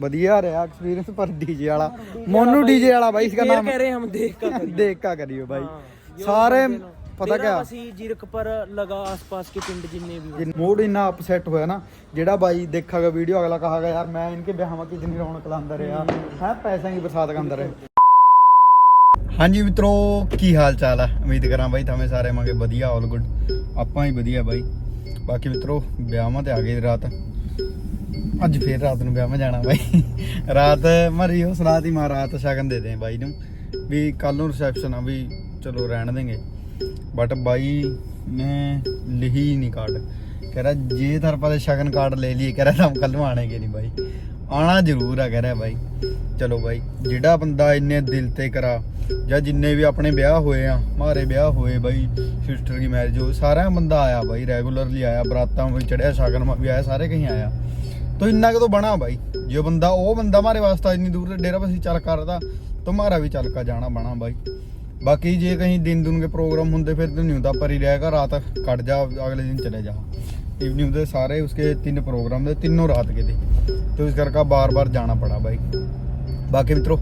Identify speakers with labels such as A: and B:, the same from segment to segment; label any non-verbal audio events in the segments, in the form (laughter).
A: ਵਧੀਆ ਰਿਹਾ ਐਕਸਪੀਰੀਅੰਸ ਪਰ ਡੀਜੇ ਵਾਲਾ ਮੋਨੂ ਡੀਜੇ ਵਾਲਾ ਬਾਈ
B: ਇਸ
A: ਦਾ
B: ਨਾਮ ਕਹਿ ਰਹੇ ਹਮ देख कर करेंगे।
A: देख का करियो भाई सारे
B: ਪਤਾ
A: ਕਿਆ
B: ਅਸੀਂ ਜਿਰਕ ਪਰ ਲਗਾ ਆਸ-ਪਾਸ ਕੇ ਪਿੰਡ ਜਿੰਨੇ ਵੀ ये
A: मूड इतना अपसेट होया ना जेड़ा भाई देखेगा वीडियो अगला कहेगा यार मैं इनके ब्याह में कितनी रौनक लांदा रहा है पैसे की बरसात करता रहे ਹਾਂਜੀ ਮਿੱਤਰੋ ਕੀ ਹਾਲ ਚਾਲ ਆ ਉਮੀਦ ਕਰਾਂ ਬਾਈ ਤੁਹਾਨੂੰ ਸਾਰੇ ਮੰਗੇ ਵਧੀਆ ਆਲ ਗੁੱਡ ਆਪਾਂ ਹੀ ਵਧੀਆ ਬਾਈ ਬਾਕੀ ਮਿੱਤਰੋ ਵਿਆਹਾਂ ਤੇ ਆ ਗਏ ਰਾਤ ਅੱਜ ਫੇਰ ਰਾਤ ਨੂੰ ਵਿਆਹ ਮੈਂ ਜਾਣਾ ਬਾਈ। ਰਾਤ ਮਰੀ ਉਹ ਸਲਾਹ ਦੀ ਮਾਂ, ਰਾਤ ਸ਼ਗਨ ਦੇ ਦੇ ਬਾਈ ਨੂੰ। ਵੀ ਕੱਲ ਨੂੰ ਰਿਸੈਪਸ਼ਨ ਆ ਵੀ ਚਲੋ ਰਹਿਣ ਦੇਗੇ। ਬਟ ਬਾਈ ਨੇ ਲਿਖੀ ਨਹੀਂ ਕਾਰਡ ਕਹਿ ਰਿਹਾ, ਜੇ ਤਰ ਪਾ ਸ਼ਗਨ ਕਾਰਡ ਲੈ ਲਈਏ, ਕਹਿ ਰਿਹਾ ਹਮ ਕੱਲ ਨੂੰ ਆਣੇਗੇ ਨਹੀਂ ਬਾਈ। ਆਣਾ ਜ਼ਰੂਰ ਆ, ਕਹਿ ਰਿਹਾ ਬਾਈ। ਚਲੋ ਬਾਈ, ਜਿਹੜਾ ਬੰਦਾ ਇੰਨੇ ਦਿਲ ਤੇ ਕਰਾ, ਜਾਂ ਜਿੰਨੇ ਵੀ ਆਪਣੇ ਵਿਆਹ ਹੋਏ ਆ, ਮਾਰੇ ਵਿਆਹ ਹੋਏ ਬਾਈ ਸਿਸਟਰ ਦੀ ਮੈਰਿਜ ਹੋ ਸਾਰਾ ਬੰਦਾ ਆਇਆ ਬਾਈ ਰੈਗੂਲਰਲੀ ਆਇਆ, ਬਰਾਤਾਂ ਵਿੱਚ ਚੜਿਆ ਸ਼ਗਨ ਵੀ ਆਇਆ, ਸਾਰੇ ਕਹੀਂ ਆਇਆ। तो इन्ना के तो बना भाई जो बंदा वो बंदा हमारे वास्ते इतनी दूर से डेरा बसी चल कर था तुम्हारा भी चल का जाना बना भाई बाकी जे कहीं दिन दिन के प्रोग्राम होंगे फिर तो नहीं होता पर ही रहेगा रात कट जा अगले दिन चले जा इवनिंग के सारे उसके तीन प्रोग्राम थे तीनों रात के थे तो इस करके बार बार जाना पड़ा भाई बाकी मित्रों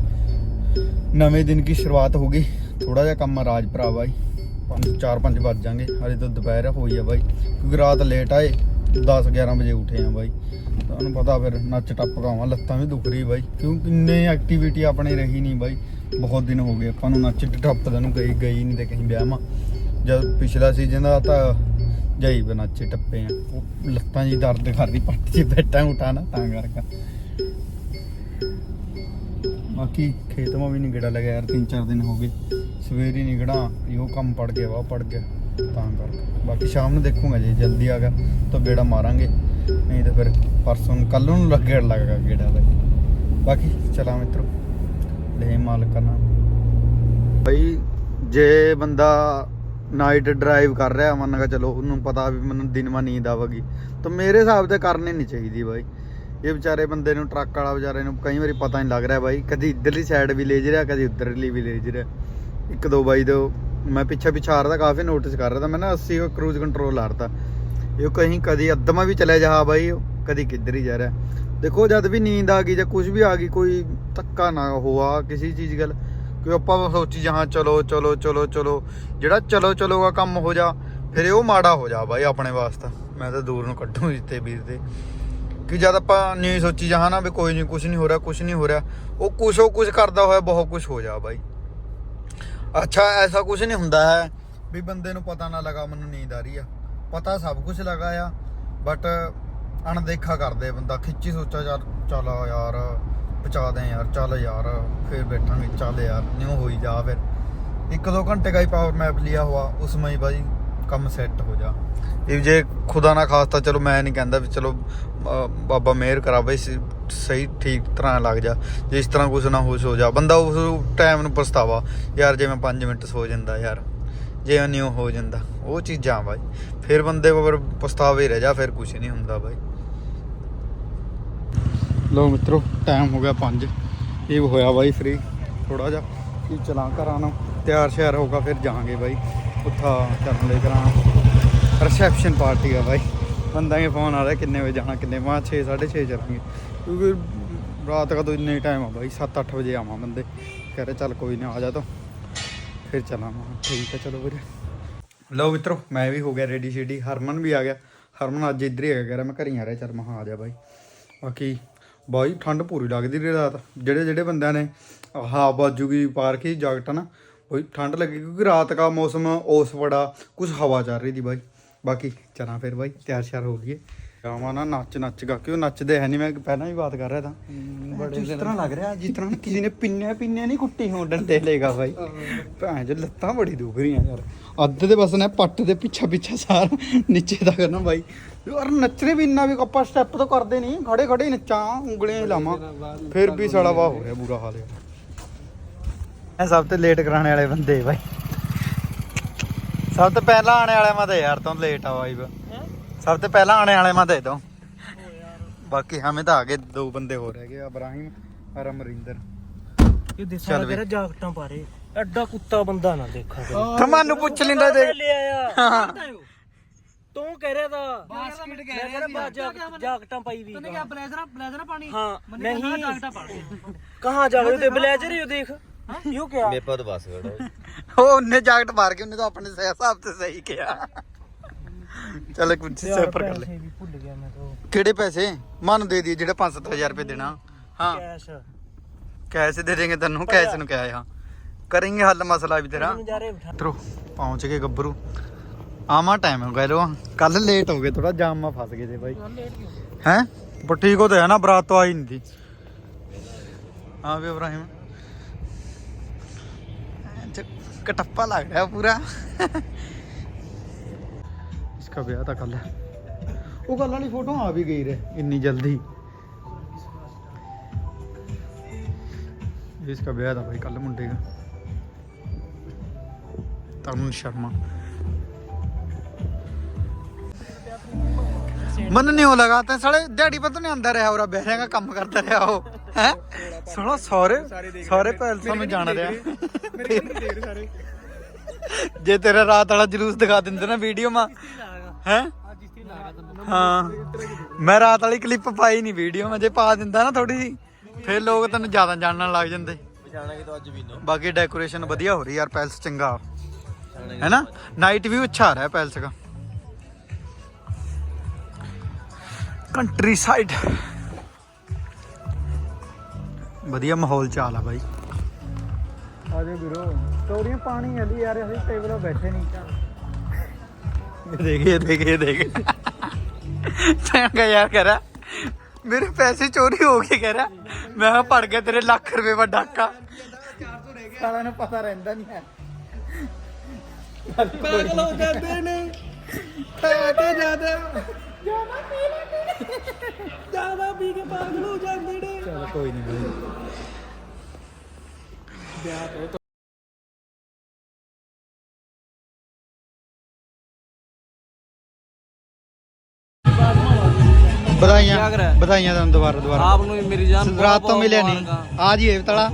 A: नवे दिन की शुरुआत होगी थोड़ा जा कम राज भरा भाई पाँच चार पाँच बज जाएंगे अरे तो दोपहर हो ही है भाई क्योंकि रात लेट आए 10 11 ਵਜੇ ਉੱਠੇ ਆ ਬਾਈ। ਤੁਹਾਨੂੰ ਪਤਾ ਫਿਰ ਨੱਚ ਟੱਪ ਗਾਵਾਂ ਲੱਤਾਂ ਵੀ ਦੁਖ ਰਹੀ ਬਾਈ। ਕਿਉਂਕਿ ਕਿੰਨੇ ਐਕਟੀਵਿਟੀ ਆਪਣੇ ਰਹੀ ਨਹੀਂ ਬਾਈ। ਬਹੁਤ ਦਿਨ ਹੋ ਗਏ ਆਪਾਂ ਨੂੰ ਨੱਚ ਟੱਪ ਦਾ ਨੂੰ ਗਈ ਗਈ ਨਹੀਂ ਤੇ ਕਹੀਂ ਵਿਆਹ। ਜਦ ਪਿਛਲਾ ਸੀਜ਼ਨ ਦਾ ਤਾਂ ਜਾਈ ਬੇ ਨੱਚੇ ਟੱਪੇ ਆ। ਉਹ ਲੱਤਾਂ ਜੀ ਦਰਦ ਕਰ ਰਹੀ ਪੱਟ 'ਚ ਬੈਠਾ ਉਠਾਣਾ ਤਾਂ ਕਰਕੇ। ਬਾਕੀ ਖੇਤ ਵੀ ਨਹੀਂ ਗੇੜਾ ਲੱਗਿਆ ਯਾਰ 3-4 ਦਿਨ ਹੋ ਗਏ। ਸਵੇਰ ਹੀ ਨਹੀਂ ਇਹੋ ਕੰਮ ਪੜ ਗਿਆ ਵਾ ਪੜ ਗਿਆ। ਤਾਂ ਕਰਕੇ। ਬਾਕੀ ਸ਼ਾਮ ਨੂੰ ਦੇਖੂਗਾ ਜੇ, ਜਲਦੀ ਆ ਗਿਆ, ਤਾਂ ਗੇੜਾ ਮਾਰਾਂਗੇ। ਨਹੀਂ ਤਾਂ ਫਿਰ ਪਰਸੋਂ ਕੱਲ ਨੂੰ ਲੱਗੇੜ ਲੱਗੇਗਾ ਗੇੜਾ ਬਾਈ ਬਾਕੀ ਚਲਾ ਮਿੱਤਰੋ ਲੈ ਮਾਲਕ ਨਾ। ਬਈ, ਜੇ ਬੰਦਾ ਨਾਈਟ ਡਰਾਈਵ ਕਰ ਰਿਹਾ, ਮੰਨ ਕੇ ਚਲੋ, ਉਹਨੂੰ ਪਤਾ ਵੀ ਮੈਨੂੰ ਦਿਨ ਮਾ ਨੀਂਦ ਆਵੇਗੀ, ਤਾਂ ਮੇਰੇ ਹਿਸਾਬ ਤੇ ਕਰਨੀ ਨਹੀਂ ਚਾਹੀਦੀ ਬਾਈ। ਇਹ ਵਿਚਾਰੇ ਬੰਦੇ ਨੂੰ, ਟਰੱਕ ਵਾਲਾ ਵਿਚਾਰੇ ਨੂੰ ਕਈ ਵਾਰੀ ਪਤਾ ਨਹੀਂ ਲੱਗ ਰਿਹਾ ਬਾਈ, ਕਦੀ ਇਧਰਲੀ ਸਾਈਡ ਵੀ ਲੈ ਜਾ ਰਿਹਾ, ਕਦੀ ਉੱਧਰਲੀ ਵੀ ਲੈ ਜਾ ਰਿਹਾ। ਇੱਕ ਦੋ ਬਾਈ ਦੋ ਮੈਂ ਪਿੱਛੇ ਪਿੱਛੇ ਆ ਰਿਹਾ ਕਾਫੀ ਨੋਟਿਸ ਕਰ ਰਿਹਾ ਤਾਂ ਮੈਂ ਨਾ 80 ਕਰੂਜ਼ ਕੰਟਰੋਲ ਲਾਰਤਾ ਇਹ ਕਹੀਂ ਕਦੀ ਅੱਧਮਾ ਵੀ ਚਲੇ ਜਾ ਬਾਈ ਉਹ ਕਦੀ ਕਿੱਧਰ ਹੀ ਜਾ ਰਿਹਾ। ਦੇਖੋ ਜਦ ਵੀ ਨੀਂਦ ਆ ਗਈ ਜਾਂ ਕੁਝ ਵੀ ਆ ਗਈ, ਕੋਈ ਧੱਕਾ ਨਾ ਹੋਆ ਕਿਸੇ ਚੀਜ਼ ਗੱਲ। ਕਿ ਆਪਾਂ ਸੋਚੀ ਜਹਾਂ ਚਲੋ ਚਲੋ ਚਲੋ ਚਲੋ। ਜਿਹੜਾ ਚਲੋ ਚਲੋ ਦਾ ਕੰਮ ਹੋ ਜਾ, ਫਿਰ ਉਹ ਮਾੜਾ ਹੋ ਜਾ ਬਾਈ ਆਪਣੇ ਵਾਸਤੇ। ਮੈਂ ਤਾਂ ਦੂਰ ਨੂੰ ਕੱਢੂ ਇੱਥੇ ਵੀਰ ਤੇ ਕਿ ਜਦ ਆਪਾਂ ਨਹੀਂ ਸੋਚੀ ਜਹਾਂ ਨਾ ਵੀ ਕੋਈ ਨਹੀਂ ਕੁਝ ਨਹੀਂ ਹੋ ਰਿਹਾ ਕੁਝ ਨਹੀਂ ਹੋ ਰਿਹਾ। ਉਹ ਕੁਛ, ਉਹ ਕੁਝ ਕਰਦਾ ਹੋਇਆ, ਬਹੁਤ ਕੁਝ ਹੋ ਜਾ ਬਾਈ। ਅੱਛਾ, ਐਸਾ ਕੁਝ ਨਹੀਂ ਹੁੰਦਾ ਹੈ। ਵੀ ਬੰਦੇ ਨੂੰ ਪਤਾ ਨਾ ਲਗਾ, ਮੈਨੂੰ ਨੀਂਦ ਆ ਰਹੀ ਆ। ਪਤਾ ਸਭ ਕੁਝ ਲਗਾ ਆ ਬਟ ਅਣਦੇਖਾ ਕਰਦੇ ਬੰਦਾ। ਖਿੱਚੀ ਸੋਚਾ ਯਾਰ ਚੱਲ ਯਾਰ ਬਚਾ ਦੇ ਯਾਰ, ਚੱਲ ਯਾਰ, ਫੇਰ ਬੈਠਾਂਗੇ, ਚੱਲ ਯਾਰ ਨਿਉ ਹੋਈ ਜਾ ਫਿਰ। ਇੱਕ ਦੋ ਘੰਟੇ ਦਾ ਪਾਵਰ ਮੈਪ ਲਿਆ ਹੁਆ ਉਸ ਮਈ ਬਾਈ ਕੰਮ ਸੈੱਟ ਹੋ ਜਾ। ਇਹ ਜੇ ਖੁਦਾ ਨਾ ਖਾਸਤਾ, ਚਲੋ ਮੈਂ ਨਹੀਂ ਕਹਿੰਦਾ ਵੀ ਚਲੋ ਬਾਬਾ ਮਿਹਰ ਕਰਾਵੇ ਸਹੀ ਠੀਕ ਤਰ੍ਹਾਂ ਲੱਗ ਜਾ, ਜੇ ਇਸ ਤਰ੍ਹਾਂ ਕੁਝ ਨਾ ਹੋ ਜਾ। ਬੰਦਾ ਉਸ ਟਾਈਮ ਨੂੰ ਪਛਤਾਵਾ, ਯਾਰ ਜੇ ਮੈਂ 5 ਮਿੰਟ ਸੋ ਜਾਂਦਾ ਯਾਰ, ਜੇ ਉਹ ਨਿਉ ਹੋ ਜਾਂਦਾ, ਉਹ ਚੀਜ਼ਾਂ ਬਾਈ। ਫਿਰ ਬੰਦੇ ਕੋਲ ਪਛਤਾਵੇ ਰਹਿ ਜਾ, ਫਿਰ ਕੁਝ ਨਹੀਂ ਹੁੰਦਾ ਬਾਈ। ਲੋ ਮਿੱਤਰੋ ਟਾਈਮ ਹੋ ਗਿਆ 5 ਇਹ ਹੋਇਆ ਬਾਈ ਫ੍ਰੀ ਥੋੜਾ ਜਿਹਾ ਕੀ ਚਲਾਂ ਘਰਾਂ ਨੂੰ। ਤਿਆਰ ਸ਼ਿਆਰ ਹੋਗਾ ਫਿਰ ਜਾਾਂਗੇ ਬਾਈ। ਉੱਥਾ ਕਰਨ ਲਈ ਕਰਾਂ। ਰਿਸੈਪਸ਼ਨ ਪਾਰਟੀ ਆ ਬਾਈ। ਬੰਦਾ ਕੇ ਫੋਨ ਆ ਰਿਹਾ, ਕਿੰਨੇ ਵਜੇ ਜਾਣਾ, ਕਿੰਨੇ ਮਾ 6 6:30 ਚੱਲਾਂਗੇ ਕਿਉਂਕਿ ਰਾਤ ਦਾ ਤਾਂ ਇੰਨਾ ਹੀ ਟਾਈਮ ਆ ਬਾਈ 7-8 ਵਜੇ ਆਵਾਂ ਬੰਦੇ। ਕਹ ਰਹੇ ਚੱਲ ਕੋਈ ਨਾ, ਆ ਜਾ ਤੋ। ਫਿਰ ਚਲਾਵਾਂ ਠੀਕ ਹੈ ਚਲੋ ਵੀਰੇ। ਲਓ ਮਿੱਤਰੋ, ਮੈਂ ਵੀ ਹੋ ਗਿਆ ਰੈਡੀ ਸ਼ੇਡੀ ਹਰਮਨ ਵੀ ਆ ਗਿਆ। ਹਰਮਨ ਅੱਜ ਇੱਧਰ ਹੀ ਆ ਗਿਆ, ਕਹਿ ਰਿਹਾ ਮੈਂ ਘਰ ਆ ਰਿਹਾ। ਚੱਲ ਮਹਾ ਆ ਜਾ ਬਾਈ। ਬਾਕੀ ਬਾਈ, ਠੰਡ ਪੂਰੀ ਲੱਗਦੀ ਰਹੀ ਰਾਤ। ਜਿਹੜੇ ਜਿਹੜੇ ਬੰਦਿਆਂ ਨੇ ਆਹ ਬਾਜੂਗੀ ਪਾਰਕ ਹੀ ਜਾਕਟ ਨਾ, ਬਈ, ਠੰਡ ਲੱਗੀ ਕਿਉਂਕਿ ਰਾਤ ਦਾ ਮੌਸਮ ਉਸ ਬੜਾ ਕੁਝ ਹਵਾ ਚੱਲ ਰਹੀ ਦੀ ਬਾਈ। ਬਾਕੀ ਚਲਾਂ ਫਿਰ ਬਾਈ ਤਿਆਰ ਸ਼ਿਆਰ ਹੋ ਲਈਏ ਆਵਾਂ ਨਾ ਨੱਚ ਨੱਚ ਗਾ ਕਿਉਂ ਨੱਚਦੇ ਹੈ ਨਹੀਂ ਮੈਂ ਪਹਿਲਾਂ ਵੀ ਬਾਤ ਕਰ ਰਿਹਾ ਤਾਂ। ਬੜੇ ਇਸ ਤਰ੍ਹਾਂ ਲੱਗ ਰਿਹਾ ਜਿਸ ਤਰ੍ਹਾਂ ਕਿਸੇ ਨੇ ਪਿੰਨੇ ਪਿੰਨੇ ਨਹੀਂ ਕੁੱਟੀ ਹੋ ਡੰਡੇ ਲੇਗਾ ਬਾਈ। ਭੈਣ ਜੋ ਲੱਤਾਂ ਬੜੀ ਦੁਖ ਰਹੀਆਂ ਯਾਰ। ਅੱਧ ਦੇ ਬਸ ਨੇ ਪੱਟ ਦੇ ਪਿੱਛਾ ਪਿੱਛਾ ਸਾਰਾ ਨੀਚੇ ਦਾ ਕਰਨਾ ਬਾਈ। ਯਾਰ ਨੱਚਣੇ ਵੀ ਇੰਨਾ ਵੀ ਆਪਾਂ ਸਟੈਪ ਤਾਂ ਕਰਦੇ ਨਹੀਂ ਖੜੇ ਖੜੇ ਹੀ ਨੱਚਾਂ ਉਂਗਲੀਆਂ ਹੀ ਲਾਵਾਂ। ਫਿਰ ਵੀ ਸਾਲਾ ਵਾਹ ਹੋ ਰਿਹਾ ਬੁਰਾ ਹਾਲ ਯਾਰ। ਇਹ ਸਭ ਤੋਂ ਲੇਟ ਕਰਾਣੇ ਵਾਲੇ ਬੰਦੇ ਬਾਈ। ਸਭ ਤੋਂ ਪਹਿਲਾਂ ਆਣੇ ਵਾਲੇ ਮੈਂ ਤਾਂ ਯਾਰ ਤੋਂ ਲੇਟ ਆ ਬਾਈ ਸਭ ਤੋਂ ਪਹਿਲਾਂ ਆਣੇ ਵਾਲੇ ਮੈਂ ਦੇ ਦੋ ਬਾਕੀ ਹਮੇ ਤਾਂ ਆਗੇ ਦੋ ਬੰਦੇ ਹੋਰ ਹੈਗੇ ਇਬਰਾਹਿਮ ਔਰ ਅਮਰਿੰਦਰ।
B: ਇਹ ਦੇਸਾਂ ਤੇਰਾ ਜਾਕਟਾਂ ਪਾਰੇ ਐਡਾ ਕੁੱਤਾ ਬੰਦਾ ਨਾ ਦੇਖਾ ਕਰ।
A: ਤੁਹਾਨੂੰ ਪੁੱਛ ਲਿੰਦਾ
B: ਦੇ ਤੂੰ ਕਹਿ ਰਿਹਾ ਦਾ ਜਾਕਟਾਂ ਪਾਈ ਵੀ
C: ਤੂੰ ਕਿਹਾ ਬਲੇਜ਼ਰਾਂ ਬਲੇਜ਼ਰਾਂ ਪਾਣੀ? ਹਾਂ ਨਹੀਂ। ਜਾਕਟਾਂ
B: ਪਾਣੀ ਕਹਾਂ ਜਾਗਦੇ ਤੇ ਬਲੇਜ਼ਰ ਹੀ ਦੇਖ। ਯੋ ਕਿਹਾ?
D: ਮੇਰੇ ਪਰ ਬਾਸਕਟ
A: ਹੋ। ਉਹਨੇ ਜਾਕਟ ਮਾਰ ਕੇ ਉਹਨੇ ਤਾਂ ਆਪਣੇ ਹਿਸਾਬ ਤੇ ਸਹੀ ਕਿਹਾ। ਚੱਲ ਕੁਝ ਸੈਪਰ ਕਰ ਲੈ
B: पैसे भी भूल गया मैं तो
A: ਕਿਹੜੇ ਪੈਸੇ ਮਨ ਦੇ ਦੀ ਜਿਹੜੇ 5-7000 ਰੁਪਏ ਦੇਣਾ ਹਾਂ
B: कैश
A: ਕੈਸ਼ ਦੇ ਦੇਂਗੇ ਤੈਨੂੰ ਕੈਸ਼ ਨੂੰ ਕਿਹਾ ਹਾਂ ਕਰਾਂਗੇ ਹੱਲ ਮਸਲਾ ਵੀ ਤੇਰਾ
B: जा रहे बिठा
A: ਮਿੱਤਰੋ ਪਹੁੰਚ ਗਏ ਗੱਭਰੂ ਆਮਾ ਟਾਈਮ ਹੋ ਗਿਆ ਲੋ ਕੱਲ ਲੇਟ ਹੋ ਗਏ ਥੋੜਾ ਜਾਮ ਮਾ ਫਸ ਗਏ ਤੇ ਬਾਈ ਹੈ ਪਰ ਠੀਕ ਹੋ ਤੇ ਹੈ ਨਾ ਬਰਾਤ तो आई नहीं थी हाँ भी इब्राहिम जो कटप्पा लग रहा है पूरा इसका ब्याह था कल वो कल वाली फोटो आ भी गई रे इतनी जल्दी इसका ब्याह था भाई कल मुंडे का तरुण शर्मा मन नहीं हो लगा तो साले दिहाड़ी पर तो नहीं अंदर रहा और बहरे का काम करता रहा हो हैं सुनो सारे सारे पैलसा में जान रहा ਜੇ ਤੇਰਾ ਰਾਤ ਵਾਲਾ ਜਲੂਸ ਦਿਖਾ ਦਿੰਦੇ ਨਾ ਵੀਡੀਓ ਮਾ ਹਾਂ? ਮੈਂ ਰਾਤ ਵਾਲੀ ਕਲਿੱਪ ਪਾਈ ਨਹੀਂ ਵੀਡੀਓ ਮੈਂ ਜੇ ਪਾ ਦਿੰਦਾ ਨਾ ਥੋੜੀ ਜੀ ਫਿਰ ਲੋਕ ਤੈਨੂੰ ਜ਼ਿਆਦਾ ਜਾਣਨ ਲੱਗ ਜਾਂਦੇ। ਬਾਕੀ ਡੈਕੋਰੇਸ਼ਨ ਵਧੀਆ ਹੋ ਰਹੀ ਯਾਰ ਪੈਲਸ ਚੰਗਾ। ਹੈ ਨਾ? ਨਾਈਟ ਵਿਊ ਅੱਛਾ ਆ ਰਿਹਾ ਪੈਲਸ ਦਾ। ਕੰਟਰੀ ਸਾਈਡ ਵਧੀਆ ਮਾਹੌਲ ਚਾਲ ਆ ਬਾਈ। ਆਜੇ ਵੀਰੋ। ਸਟੋਰੀਆਂ ਪਾਣੀ ਵਾਲੀ ਯਾਰ ਅਸੀਂ ਟੇਬਲ ਬੈਠੇ ਨਹੀਂ ਤਾਂ ਦੇਖੇ ਦੇਖੇ ਦੇਖ। ਮੈਂ ਕਿਹਾ ਯਾਰ ਕਰਾ ਮੇਰੇ ਪੈਸੇ ਚੋਰੀ ਹੋ ਗਏ ਕਰਾ ਮੈਂ ਕਿਹਾ ਪੜ ਗਿਆ ਤੇਰੇ ਲੱਖ ਰੁਪਏ ਦਾ ਡਾਕਾ। 400 ਰਹਿ ਗਿਆ ਸਾਲਾ ਨੂੰ ਪਤਾ ਰਹਿੰਦਾ ਨਹੀਂ ਹੈ।
C: ਪਾਗਲ ਹੋ ਜਾਂਦੇ ਨੇ।
A: ਖਾਤੇ ਜ਼ਿਆਦਾ।
C: ਜ਼ਿਆਦਾ ਪੀ ਲੈਂਦੇ ਨੇ। ਜ਼ਿਆਦਾ ਪੀ ਕੇ ਪਾਗਲ ਹੋ ਜਾਂਦੇ ਨੇ।
A: ਚਲ ਕੋਈ ਨਹੀਂ ਭਾਈ ਵਿਆਹ ਤੋਂ ਵਧਾਈਆਂ ਵਧਾਈਆਂ ਤੁਹਾਨੂੰ ਦੁਬਾਰਾ ਦੁਬਾਰਾ।
C: ਆਪ ਨੂੰ ਮੇਰੀ ਜਾਨ
A: ਰਾਤ ਤੋਂ ਮਿਲਿਆ ਨਹੀਂ। ਆ ਜੀ ਹੇਵਤਲਾ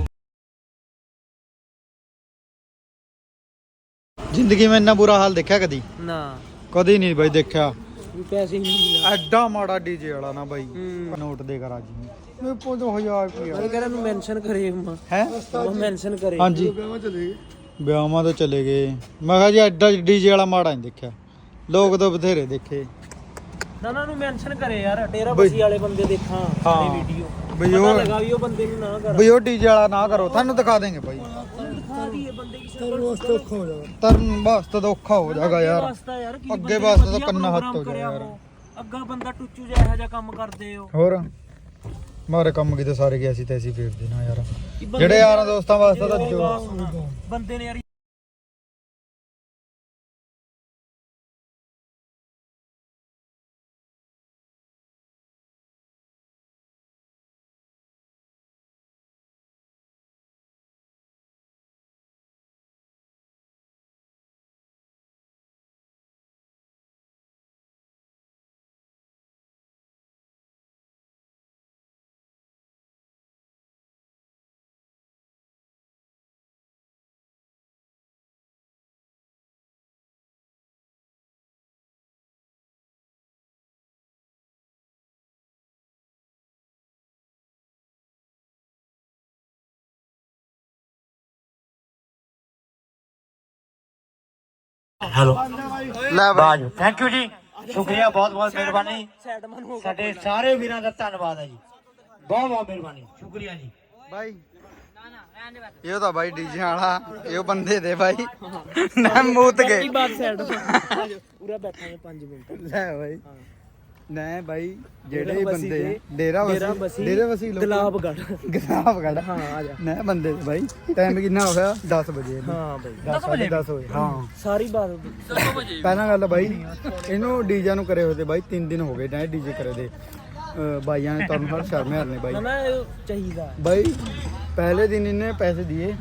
A: ਜ਼ਿੰਦਗੀ ਮੈਂ ਇੰਨਾ ਬੁਰਾ ਹਾਲ ਦੇਖਿਆ ਕਦੀ?
B: ਨਾ।
A: ਕਦੀ ਨਹੀਂ ਬਾਈ ਦੇਖਿਆ।
B: ਪੈਸੇ ਹੀ ਨਹੀਂ
A: ਐਡਾ ਮਾੜਾ ਡੀਜੇ ਵਾਲਾ ਨਾ ਬਾਈ। ਨੋਟ ਦੇ ਕਰ ਅੱਜ। ਮੈਂ 5000 ਰੁਪਏ
B: ਮੈਂ ਕਹਿੰਦਾ ਨੂੰ ਮੈਂਸ਼ਨ ਕਰੇ ਮਾਂ।
A: ਹੈ?
B: ਉਹ ਮੈਂਸ਼ਨ ਕਰੇ।
A: ਹਾਂਜੀ। ਵਿਆਹਾਂ ਤੋਂ ਚਲੇ ਗਏ। ਮੈਂ ਕਿਹਾ ਜੀ ਐਡਾ ਡੀਜੇ ਵਾਲਾ ਮਾੜਾ ਨਹੀਂ ਦੇਖਿਆ। ਲੋਕ ਤਾਂ ਬਥੇਰੇ ਦੇਖੇ।
B: ਨਾ ਨਾ ਨੂੰ ਮੈਂਸ਼ਨ ਕਰੇ ਯਾਰ ਡੇਰਾ ਬਸੀ ਵਾਲੇ ਬੰਦੇ ਦੇਖਾਂ
A: ਹਾਂ।
B: ਵੀਡੀਓ
A: ਬਈ ਉਹ
B: ਲਗਾ ਵੀ ਉਹ ਬੰਦੇ ਨੂੰ ਨਾ ਕਰ।
A: ਬਈ ਉਹ ਡੀਜੇ ਵਾਲਾ ਨਾ ਕਰੋ ਤੁਹਾਨੂੰ ਦਿਖਾ ਦੇਂਗੇ
B: ਕਿਸੇ
A: ਤਰਨ ਵਾਸਤੇ ਤਾਂ ਔਖਾ ਹੋ ਜਾਗਾ ਯਾਰ। ਅੱਗੇ ਵਾਸਤੇ ਤਾਂ ਕੰਨਾ ਹੱਥ ਹੋ
B: ਕਰਿਆ
A: ਯਾਰ।
B: ਅੱਗਾ ਬੰਦਾ ਟੁੱਚੂ ਜਿਹਾ ਇਹੋ ਜਿਹਾ ਕੰਮ ਕਰਦੇ ਹੋ
A: ਹੋਰ? ਮਾਰੇ ਕੰਮ ਕਿਤੇ ਸਾਰੇ ਗਿਆ ਸੀ ਤੇ ਅਸੀਂ ਫੇਰ ਦੇਣਾ ਯਾਰ। ਜਿਹੜੇ ਯਾਰਾਂ ਦੋਸਤਾਂ ਵਾਸਤੇ ਤਾਂ ਜੋ
B: ਬੰਦੇ ਨੇ ਯਾਰ
A: ਲੈ ਬਾਈ।
E: ਥੈਂਕ ਯੂ ਜੀ। ਸ਼ੁਕਰੀਆ ਬਹੁਤ ਬਹੁਤ ਮਿਹਰਬਾਨੀ। ਸਾਡੇ ਸਾਰੇ ਵੀਰਾਂ ਦਾ ਧੰਨਵਾਦ ਹੈ ਜੀ। ਬਹੁਤ ਬਹੁਤ ਮਿਹਰਬਾਨੀ। ਸ਼ੁਕਰੀਆ ਜੀ।
A: ਬਾਈ। ਇਹ ਤਾਂ ਬਾਈ ਡੀਜੇ ਵਾਲਾ ਇਹ ਬੰਦੇ ਦੇ ਬਾਈ। ਨਾ ਮੂਤ ਗਏ।
B: ਬਾਤ ਪੂਰਾ ਬੈਠਾ ਹੈ 5 ਮਿੰਟ।
A: ਲੈ ਬਾਈ। ਨਾ ਬਾਈ ਜਿਹੜੇ ਬੰਦੇ ਡੇਰਾ ਬਸੀ, ਡੇਰਾ ਬਸੀ ਲੋਕ।
B: ਗੁਲਾਬਗੜ੍ਹ।
A: ਗਲਾਬਗੜ
B: ਹਾਂ ਆ ਜਾ।
A: ਨਾ ਬੰਦੇ ਬਾਈ ਟਾਈਮ ਕਿੰਨਾ ਹੋਇਆ 10 ਵਜੇ
B: ਹਾਂ ਬਈ।
A: 10 ਵਜੇ 10 ਹਾਂ।
B: ਸਾਰੀ ਬਾਤ।
A: ਪਹਿਲਾਂ ਗੱਲ ਬਾਈ ਇਹਨੂੰ ਡੀਜੇ ਨੂੰ ਕਰੇ ਹੋਏ ਤੇ ਬਾਈ 3 ਦਿਨ ਹੋ ਗਏ ਨਾ ਡੀਜੇ ਕਰੇ ਦੇ। ਬਾਈਆਂ ਨੇ ਤੁਹਾਨੂੰ ਹਰ ਸ਼ਰਮੇ ਹਰਨੇ ਬਾਈ।
B: ਨਾ ਨਾ ਇਹ ਚਾਹੀਦਾ।
A: ਬਾਈ ਪਹਿਲੇ ਦਿਨ ਇਹਨੇ ਪੈਸੇ ਦਿਏ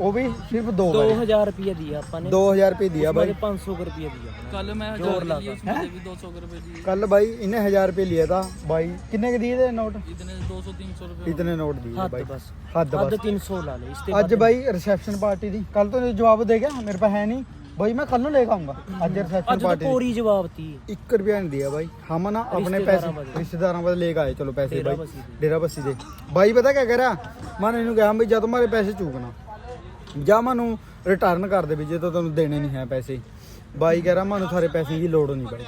A: ਉਹ ਵੀ ਸਿਰਫ ਦੋ ਵਾਰੀ।
B: 2000 ਰੁਪਏ ਦਿਆ ਆਪਾਂ ਨੇ।
A: 2000 ਰੁਪਏ ਦਿਆ ਬਾਈ।
B: 500 ਰੁਪਏ ਦਿਆ
C: ਕੱਲ ਮੈਂ
B: 1000 ਰੁਪਏ
C: ਉਸਨੇ ਵੀ 200 ਰੁਪਏ ਦਿਏ।
A: ਕੱਲ ਬਾਈ ਇਹਨੇ 1000 ਰੁਪਏ ਲਿਆ ਤਾਂ। ਬਾਈ ਕਿੰਨੇ ਕੇ ਦਿਏ ਨੋਟ?
C: ਇਤਨੇ 200 300 ਰੁਪਏ
A: ਇਤਨੇ ਨੋਟ ਦਿਏ ਬਾਈ। ਹੱਦ ਬਸ।
B: ਹੱਦ 300 ਲਾ ਲੈ
A: ਅੱਜ ਬਾਈ ਰਿਸੈਪਸ਼ਨ ਪਾਰਟੀ ਦੀ। ਕੱਲ ਤੋਂ ਜਵਾਬ ਦੇ ਗਿਆ ਮੇਰੇ ਪਾਸ ਹੈ ਨਹੀਂ। भाई मैं कल ਨੂੰ ਲੈ ਕੇ ਆਉਂਗਾ ਅੱਜ ਰਿਸੈਪਸ਼ਨ
B: ਅੱਜ ਤਾਂ
A: ਪਾਰਟੀ
B: ਕੋਰੀ ਜਵਾਬ ਤੀ
A: 1 ਰੁਪਿਆ ਨਹੀਂ ਦਿਆ ਬਾਈ ਹਮ ਨਾ ਆਪਣੇ
B: ਰਿਸ਼ਤੇਦਾਰਾਂ
A: ਪੈਸੇ
B: ਵਾਲੇ।
A: ਰਿਸ਼ਤੇਦਾਰਾਂ ਵਾਲੇ ਲੈ ਕੇ ਆਏ ਚਲੋ ਪੈਸੇ
B: ਡੇਰਾ
A: ਬਾਈ
B: ਬਸੀ ਦੇ।
A: ਡੇਰਾ ਬੱਸੀ ਦੇ ਬਾਈ ਪਤਾ ਕਿਆ ਕਹਿ ਰਿਹਾ ਮਨ ਇਹਨੂੰ ਕਿਹਾ ਬਈ ਜਦ ਮਾਰੇ ਪੈਸੇ ਚੂਕਣਾ ਜਾਂ ਮੈਨੂੰ ਰਿਟਰਨ ਕਰ ਦੇ ਵੀ ਜੇ ਤਾਂ ਤੁਹਾਨੂੰ ਦੇਣੇ ਨਹੀਂ ਹੈ ਪੈਸੇ ਬਾਈ ਕਹਿ ਰਿਹਾ ਮੈਨੂੰ ਸਾਰੇ ਪੈਸੇ ਦੀ ਲੋੜ ਨਹੀਂ ਬਾਈ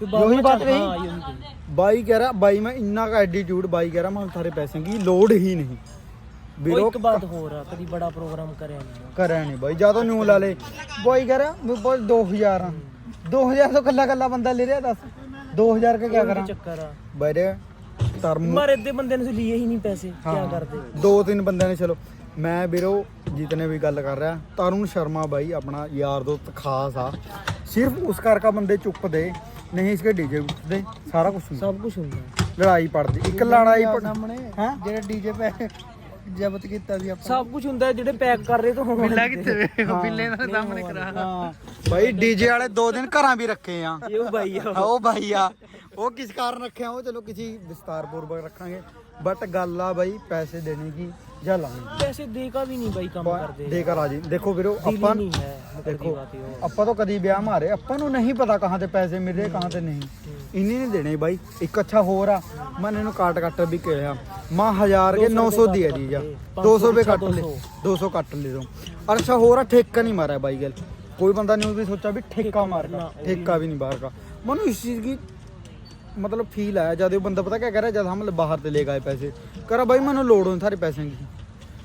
B: ਫਿਰ
A: ਯੋਹੀ
B: ਵਿੱਚ-
A: ਬਾਤ ਰਹੀ?
B: ਹਾਂ ਯੋਹੀ ਕਹੀ।
A: ਬਾਈ ਕਹਿ ਰਿਹਾ ਬਾਈ ਮੈਂ ਇੰਨਾ ਕਾ ਐਟੀਟਿਊਡ ਬਾਈ ਕਹਿ ਰਿਹਾ ਮੈਨੂੰ ਸਾਰੇ ਪੈਸੇ ਦੀ ਲੋੜ ਹੀ ਨਹੀਂ
B: ਉਹ
A: ਵੀਰੋ
B: ਇੱਕ ਬਾਤ ਹੋਰ ਆ ਕਦੀ ਬੜਾ ਪ੍ਰੋਗਰਾਮ ਕਰਿਆ ਨਹੀਂ।
A: ਕਰਿਆ ਨਹੀਂ ਬਾਈ ਜਦੋਂ ਨਿਊ ਲਾ ਲੇ। ਬਾਈ ਕਹਿ ਰਿਹਾ ਮੈਂ ਬਸ 2000 ਆ। 2000 ਤੋਂ ਕੱਲਾ ਕੱਲਾ ਬੰਦਾ ਲੈ ਰਿਹਾ ਦੱਸ। 2000 ਕੇ ਕਿਆ ਕਰਾਂ?
B: ਚੱਕਰ ਆ।
A: ਬਾਈ ਟਰਮ
B: ਮਾਰੇ ਦੇ ਬੰਦੇ ਨੇ ਲਈ ਹੀ ਨਹੀਂ ਪੈਸੇ ਕੀ ਕਰਦੇ?
A: ਦੋ ਤਿੰਨ ਬੰਦਿਆਂ ਨੇ ਚਲੋ। ਮੈਂ ਵੀਰੋ ਜਿਤਨੇ ਵੀ ਗੱਲ ਕਰ ਰਿਹਾ ਤਰੁਣ ਸ਼ਰਮਾ ਬਾਈ ਆਪਣਾ ਯਾਰ ਦੋਸਤ ਖਾਸ ਆ। ਸਿਰਫ ਉਸ ਕਰਕੇ ਬੰਦੇ ਚੁੱਪ ਦੇ ਨਹੀਂ ਇਸਕੇ ਡੀਜੇ ਦੇ ਸਾਰਾ ਕੁਝ
B: ਸਭ ਕੁਝ ਹੁੰਦਾ।
A: ਲੜਾਈ ਪੜਦੀ ਇੱਕ ਲੜਾਈ ਪੜ ਹੈ?
E: ਜਿਹੜੇ ਡੀਜੇ ਪੈ ਜ਼ਬਤ ਕੀਤਾ ਸੀ
B: ਸਭ ਕੁਝ ਹੁੰਦਾ ਜਿਹੜੇ ਪੈਕ ਕਰ ਰਹੇ ਤਾਂ ਹੁਣ ਬਿੱਲਾ ਕਿੱਥੇ?
C: ਬਿੱਲੇ ਦਾ ਸਾਹਮਣੇ ਕਰਾ।
A: ਹਾਂ। ਬਾਈ ਡੀਜੇ ਵਾਲੇ ਦੋ ਦਿਨ ਘਰਾਂ ਵੀ ਰੱਖੇ ਆ।
B: ਇਹ ਉਹ ਬਾਈ ਆ।
A: ਹਾਂ, ਉਹ ਭਾਈ ਆ। ਉਹ ਕਿਸ ਕਾਰਨ ਰੱਖਿਆ ਉਹ ਚਲੋ ਕਿਸੇ ਵਿਸਤਾਰ ਪੂਰਵਕ ਰੱਖਾਂਗੇ। ਬਟ ਗੱਲ ਆ ਬਾਈ ਪੈਸੇ ਦੇਣੇ ਕੀ ਜਾਂ ਲਾਉਣੇ
B: ਪੈਸੇ ਦੇ ਕਾ ਵੀ ਨਹੀਂ ਬਾਈ ਕੰਮ ਕਰਦੇ।
A: ਦੇ ਕਰ ਆ ਜੀ ਦੇਖੋ ਵੀਰੋ
B: ਦਿਲ ਹੀ
A: ਆਪਾਂ
B: ਨਹੀਂ ਹੈ ਮੁਕਰ ਦੀ
A: ਦੇਖੋ
B: ਬਾਤ ਇਹ ਉਹ
A: ਆਪਾਂ ਤਾਂ ਕਦੀ ਵਿਆਹ ਮਾਰੇ। ਆਪਾਂ ਨੂੰ ਨਹੀਂ ਪਤਾ ਕਹਾਂ ਤੇ ਪੈਸੇ ਮਿਲ ਰਹੇ ਕਹਾਂ ਤੇ ਨਹੀਂ। ਇੰਨੇ ਨਹੀਂ ਦੇਣੇ ਬਾਈ ਇੱਕ ਅੱਛਾ ਹੋਰ ਆ ਮੈਂ ਇਹਨੂੰ ਕਾਟ ਕੱਟ ਵੀ ਕਿਹਾ ਮਾਂ ਹਜ਼ਾਰ ਕੇ 900 ਦੀ ਹੈ ਜੀ ਜਾ 200 ਰੁਪਏ ਕੱਟ ਲੈ 200 ਕੱਟ ਲੈ ਦੋ ਅੱਛਾ ਹੋਰ ਆ ਠੇਕਾ ਨਹੀਂ ਮਾਰਿਆ ਬਾਈ ਗੱਲ ਕੋਈ ਬੰਦਾ ਨਹੀਂ ਵੀ ਸੋਚਾ ਵੀ ਠੇਕਾ ਮਾਰ
B: ਨਾ,
A: ਕਾ
B: ਉਹ
A: ਠੇਕਾ ਵੀ ਨਹੀਂ ਬਾਹਰ ਕਾ ਮੈਨੂੰ ਇਸ ਚੀਜ਼ की मतलब फील आया जब वो बंदा पता क्या कह रहा है जब हम बाहर से ले गए पैसे कह रहा भाई मैंने लोड हो सारे पैसे की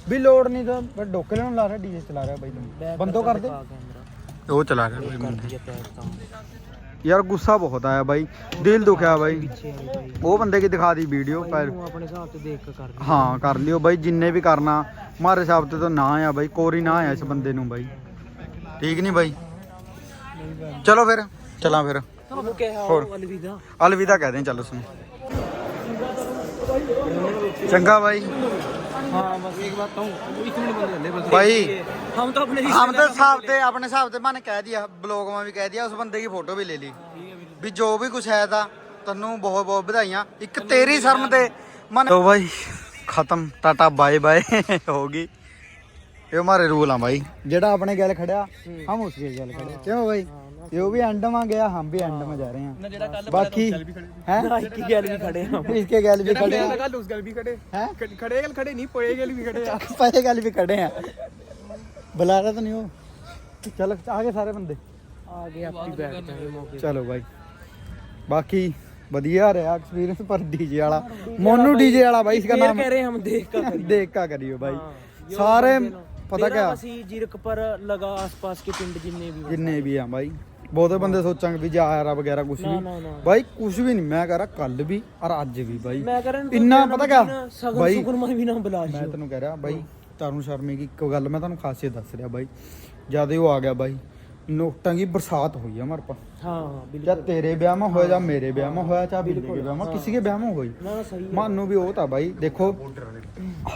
A: भी लोड नहीं था पर डोके लेने ला रहा है डीजे चला रहा है भाई तुम बंदो कर दे
B: ਕੈਮਰਾ
A: वो चला रहा है ਯਾਰ ਗੁੱਸਾ
B: ਬਹੁਤ ਆਇਆ ਬਾਈ
A: ਦਿਲ ਦੁਖਿਆ
B: ਬਾਈ। ਉਹ ਬੰਦੇ ਕੀ
A: ਦਿਖਾ ਦੀ ਵੀਡੀਓ ਪਰ ਹਾਂ ਕਰ ਲਿਓ ਬਾਈ ਜਿੰਨੇ ਵੀ ਕਰਨਾ ਮਾਰੇ ਸਾਹਿਬ ਤੇ ਤਾਂ ਨਾ ਆ ਬਾਈ ਕੋਰੀ ਨਾ ਆ ਇਸ ਬੰਦੇ ਨੂੰ ਬਾਈ। ਠੀਕ ਨਹੀਂ ਬਾਈ?
B: ਚਲੋ ਫਿਰ
A: ਚਲਾਂ
B: ਫਿਰ। ਅਲਵਿਦਾ।
A: ਅਲਵਿਦਾ ਕਹਿ ਦੇ ਚੱਲ ਉਸ चंगा भाई
C: हाँ बस एक बात कहूँ एक मिनट बंद कर ले बस
A: भाई
B: ਹਮ ਤਾਂ ਆਪਣੇ
A: हम तो हिसाब से अपने हिसाब से मैंने कह दिया ब्लॉग में भी कह दिया उस बंदे की फोटो भी ले ली भी जो भी कुछ है था तन्नू बहुत बहुत बधाइयां एक तेरी शर्म ते मन तो भाई खत्म टाटा बाय बाय होगी ਇਹ ਹਮਾਰੇ ਰੂਲ ਆ ਭਾਈ ਜਿਹੜਾ ਆਪਣੇ ਗੱਲ ਖੜਿਆ ਹਮ ਉਸ ਕੇ ਗੱਲ ਖੜੇ ਕਿਉਂ ਭਾਈ ये वो भी एंड में गया हम भी एंड में जा रहे हैं। बाकी
B: हैं? इसके गैल भी खड़े हैं।
A: इसके गैल भी खड़े हैं।
C: उस गैल भी खड़े।
A: हैं?
C: खड़े गैल खड़े नहीं पोए गैल भी खड़े
A: हैं। (laughs) पोए गैल भी खड़े हैं। बुला रहा तो नहीं हो चलो आगे सारे बंदे।
B: आगे आपकी बैठ
A: चलो भाई। बाकी ਵਧੀਆ ਰਿਹਾ ਐਕਸਪੀਰੀਅੰਸ ਪਰ ਡੀਜੇ ਵਾਲਾ ਮੋਨੂ ਡੀਜੇ ਵਾਲਾ ਬਾਈ
B: ਇਸਕਾ
A: ਨਾਮ
B: ਕਹ ਰਹੇ ਹਮ ਦੇਖ ਕਾ
A: ਦੇਖ ਕਾ
B: ਕਰਿਓ
A: ਬਾਈ ਸਾਰੇ
B: ਪਤਾ
A: ਕਿਆ
B: ਅਸੀਂ ਜਿਰਕ ਪਰ ਲਗਾ ਆਸ-ਪਾਸ ਕੇ ਪਿੰਡ ਜਿੰਨੇ ਵੀ
A: ਜਿੰਨੇ ਵੀ ਆ ਬਾਈ ਬਹੁਤੇ ਬੰਦੇ ਸੋਚਾਂਗੇ ਵੀ ਜਾ ਯਾਰਾ ਵਗੈਰਾ ਕੁਝ
B: ਨਾ
A: ਵੀ।
B: ਨਾ
A: ਬਾਈ ਕੁਝ ਵੀ ਨਹੀਂ। ਮੈਂ ਕਹ ਰਿਹਾ ਕੱਲ ਵੀ ਔਰ ਅੱਜ ਵੀ ਬਾਈ।
B: ਮੈਂ
A: ਇੰਨਾ ਪਤਾ ਕਿਆ? ਬਾਈ
B: ਮੈਂ ਵੀ ਨਾ ਬੁਲਾ
A: ਮੈਂ
B: ਲਿਓ
A: ਤੈਨੂੰ ਕਹਿ ਰਿਹਾ ਬਾਈ ਤਾਰੂ ਸ਼ਰਮੇ ਦੀ ਇੱਕ ਗੱਲ ਮੈਂ ਤੁਹਾਨੂੰ ਖਾਸੀਅਤ ਦੱਸ ਰਿਹਾ ਬਾਈ। ਜਦ ਉਹ ਆ ਗਿਆ ਬਾਈ। ਨੋਟਾਂ ਦੀ ਬਰਸਾਤ ਹੋਈ ਆ ਹਮਾਰੇ ਪਾ।
B: ਹਾਂ
A: ਜਾਂ
B: ਬਿਲਕੁਲ
A: ਤੇਰੇ ਵਿਆਹ ਮਾ ਹੋਇਆ ਜਾਂ ਮੇਰੇ ਵਿਆਹ ਮਾ ਹੋਇਆ ਚਾਹ ਬਿੱਲੇ ਕੇ ਵਿਆਹ ਮਾ ਕਿਸੇ ਕੇ ਵਿਆਹ ਮਾ ਹੋਈ।
B: ਨਾ ਨਾ ਸਹੀ ਹੈ
A: ਮਾਨੂੰ ਵੀ ਉਹ ਤਾਂ ਬਾਈ ਦੇਖੋ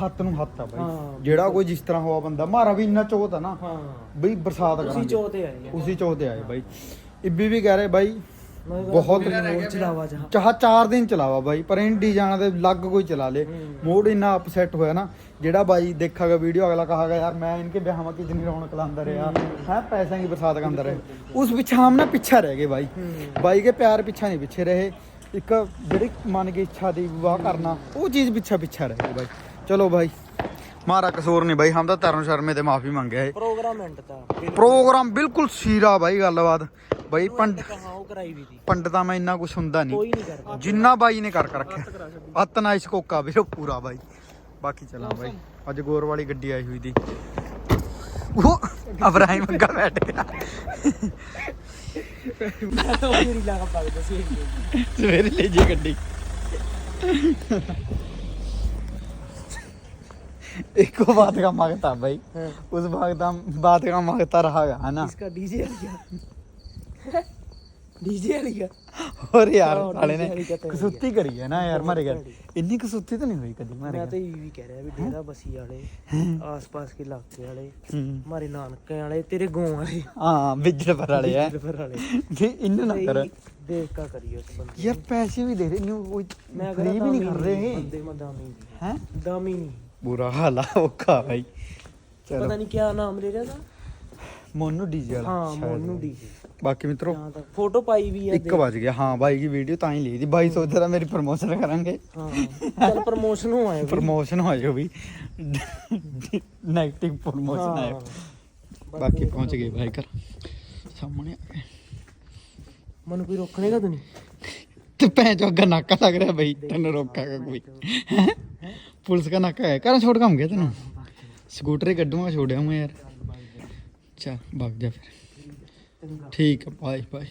A: ਹੱਥ ਨੂੰ ਹੱਥ ਆ ਬਾਈ।
B: ਹਾਂ।
A: ਜਿਹੜਾ ਕੋਈ ਜਿਸ ਤਰ੍ਹਾਂ ਹੋਆ ਬੰਦਾ ਮਾਰਾ ਵੀ ਇੰਨਾ ਚੋਤ ਆ ਨਾ।
B: ਹਾਂ।
A: ਬਈ ਬਰਸਾਤ
B: ਉਸੇ
A: ਕਰਾਂਗੇ।
B: ਚੋ ਤੇ ਆਏ ਆ।
A: ਉਸੇ ਚੋਤ ਤੇ ਆਏ ਬਾਈ। ਇੱਬੀ ਵੀ ਕਹਿ ਰਹੇ ਬਾਈ ਬਹੁਤ ਚਾਹ ਚਾਰ ਦਿਨ ਚਲਾਵਾ ਬਾਈ ਪਰ ਇੰਡੀ ਜਾਣਾ ਤੇ ਲੱਗ ਕੋਈ ਚਲਾ ਲੇ। ਮੂਡ ਇੰਨਾ ਅਪਸੈਟ ਹੋਇਆ ਨਾ ਜਿਹੜਾ ਬਾਈ ਦੇਖਾਗਾ ਵੀਡੀਓ ਅਗਲਾ ਕਹਾਗਾ ਯਾਰ ਮੈਂ ਇਨਕੇ ਵਿਆਹਾਂ ਕਿ ਜਿੰਨੀ ਰੌਣਕ ਲਾਉਂਦਾ ਰਿਹਾ ਹੈ। ਪੈਸਿਆਂ ਦੀ ਬਰਸਾਤ ਕਰਦਾ ਰਿਹਾ। ਉਸ ਪਿੱਛੇ ਹਮ ਨਾ ਪਿੱਛਾ ਰਹਿ ਗਏ ਬਾਈ। ਬਾਈ ਕੇ ਪਿਆਰ ਪਿੱਛਾ ਨਹੀਂ ਪਿੱਛੇ ਰਹੇ। ਇੱਕ ਜਿਹੜੀ ਮਨ ਦੀ ਇੱਛਾ ਦੀ ਵਿਵਾਹ ਕਰਨਾ ਉਹ ਚੀਜ਼ ਪਿੱਛਾ ਪਿੱਛਾ ਰਹਿ ਗਈ ਬਾਈ। ਚਲੋ ਬਾਈ। ਮਾਰਾ ਕਸੂਰ ਨਹੀਂ ਬਾਈ ਹਮ ਤਾਂ ਤਰਨ ਸ਼ਰਮੇ ਤੇ ਮਾਫੀ ਮੰਗਿਆ ਹੈ
B: ਪ੍ਰੋਗਰਾਮ ਐਂਡ ਤਾ
A: ਪ੍ਰੋਗਰਾਮ ਬਿਲਕੁਲ ਸੀਰਾ ਬਾਈ ਗੱਲਬਾਤ। ਬਾਈ ਪੰਡ
B: ਕਹਾ ਉਹ ਕਰਾਈ ਵੀ ਦੀ
A: ਪੰਡਤਾਂ ਮੈਂ ਇੰਨਾ ਕੁਝ ਹੁੰਦਾ ਨਹੀਂ।
B: ਕੋਈ ਨਹੀਂ ਕਰਦਾ।
A: ਜਿੰਨਾ ਬਾਈ ਨੇ ਕਰ ਕਰ ਰੱਖਿਆ। ਅੱਤ ਨਾਈਸ ਕੋਕਾ ਵੀਰੋ ਪੂਰਾ ਬਾਈ। ਬਾਕੀ ਚਲਾਂ ਬਾਈ। ਅੱਜ ਗੋਰ ਵਾਲੀ ਗੱਡੀ ਆਈ ਹੋਈ ਦੀ। ਉਹ ਅਬਰਾਹਿਮ ਅੱਗਾ ਬੈਠ ਗਿਆ।
B: ਮੈਂ ਤਾਂ ਮੇਰੀ ਲਾਗਾ ਪਗਦਾ ਸੀ।
A: ਸਵੇਰੇ ਲੈ ਜੀ ਗੱਡੀ। एक को बात का मांगता भाई
B: हाँ।
A: उस बात का बात का मांगता रहा है ना
B: इसका डीजे आ गया डीजे आ गया
A: और यार
B: हाँ,
A: साले ने
B: डीजे वाली का तो है
A: कसूती करी है ना यार मारे घर
B: बहुत
A: इतनी कसूती तो नहीं हुई कभी मारे
B: ਮੈਂ
A: घर
B: ਤਾਂ ਇਹ ਵੀ ਕਹਿ ਰਿਹਾ ਵੀ ਡੇਰਾ ਬਸੀ ਵਾਲੇ ਆਸ-ਪਾਸ ਕੇ ਇਲਾਕੇ ਵਾਲੇ
A: हम्म।
B: ਮਾਰੇ ਨਾਨਕੇ ਵਾਲੇ ਤੇਰੇ ਗੋਂ ਵਾਲੇ
A: हाँ बिजड़ पर वाले है
B: ਫਿਰ ਵਾਲੇ
A: भी इन ना कर
B: ਸਹੀ ਦੇਖ ਕਾ ਕਰੀਓ ਉਸ ਬੰਦੇ
A: यार पैसे भी दे रहे नहीं कोई
B: ਮੈਂ
A: फ्री भी नहीं कर रहे
B: ਬੰਦੇ ਮੈਂ ਦਾਮੀ ਨਹੀਂ
A: हैं
B: ਦਾਮੀ ਨਹੀਂ
A: ਬੁਰਾ ਹਾਲ ਆ ਔਖਾ ਭਾਈ
B: ਪਤਾ ਨਹੀਂ ਕੀ ਨਾਮ ਲੈ ਰਿਹਾ ਦਾ
A: ਮੋਨੂ ਡੀਜੇ ਵਾਲਾ
B: ਹਾਂ ਮੋਨੂ ਡੀਜੇ
A: ਬਾਕੀ ਮਿੱਤਰੋ
B: ਫੋਟੋ ਪਾਈ ਵੀ ਆ
A: 1 ਵਜ ਗਿਆ। ਹਾਂ ਬਾਈ ਦੀ ਵੀਡੀਓ ਤਾਂ ਹੀ ਲਈ ਦੀ। ਬਾਈ ਸੋਚਦਾ ਤਾ ਮੇਰੀ ਪ੍ਰਮੋਸ਼ਨ ਕਰਾਂਗੇ।
B: ਹਾਂ। ਚਲ ਪ੍ਰਮੋਸ਼ਨ ਹੋ ਆਏ ਵੀ।
A: ਪ੍ਰਮੋਸ਼ਨ ਹੋ ਜਾਓ ਵੀ। 네ਗੇਟਿਵ ਪ੍ਰਮੋਸ਼ਨ ਆਇਆ। ਬਾਕੀ ਪਹੁੰਚ ਗਏ ਭਾਈ ਘਰ। ਸਾਹਮਣੇ ਆ
B: ਕੋਈ ਰੋਕਣੇ ਕਦ ਨਹੀਂ
A: ਤੇ ਭੈਣ ਚੋਗਾ ਨਾਕਾ ਲੱਗ ਰਿਹਾ ਬਈ। ਤੈਨੂੰ ਰੋਕਾਂਗਾ ਕੋਈ। ਹੈਂ? ਪੁਲਿਸ ਦਾ ਨਾਕਾ ਹੈ। ਕਰਾਂ ਛੋੜ ਕੰਮ ਗਿਆ ਤੈਨੂੰ? ਸਕੂਟਰ ਹੀ ਕੱਢੂਗਾ, ਛੋੜਿਆ ਮੈਂ ਯਾਰ। ਚਾ ਭੱਗ ਜਾ ਫਿਰ। ਠੀਕ ਹੈ ਬਾਏ ਬਾਏ